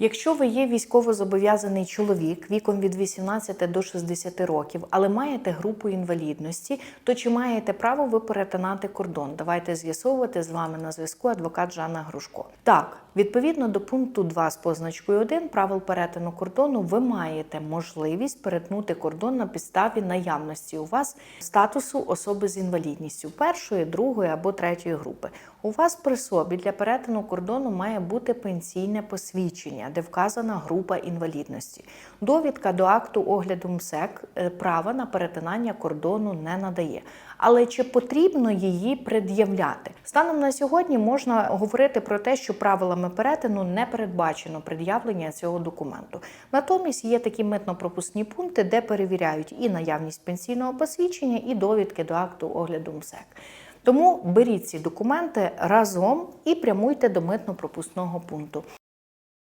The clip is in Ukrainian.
Якщо ви є військовозобов'язаний чоловік віком від 18 до 60 років, але маєте групу інвалідності, то чи маєте право ви перетинати кордон? Давайте з'ясовувати з вами на зв'язку адвокат Жанна Грушко. Так, відповідно до пункту 2 з позначкою 1 правил перетину кордону, ви маєте можливість перетнути кордон на підставі наявності у вас статусу особи з інвалідністю першої, другої або третьої групи. У вас при собі для перетину кордону має бути пенсійне посвідчення, де вказана група інвалідності. Довідка до акту огляду МСЕК е, права на перетинання кордону не надає. Але чи потрібно її пред'являти? Станом на сьогодні можна говорити про те, що правилами перетину не передбачено пред'явлення цього документу. Натомість є такі митно-пропускні пункти, де перевіряють і наявність пенсійного посвідчення, і довідки до акту огляду МСЕК. Тому беріть ці документи разом і прямуйте до митно-пропускного пункту.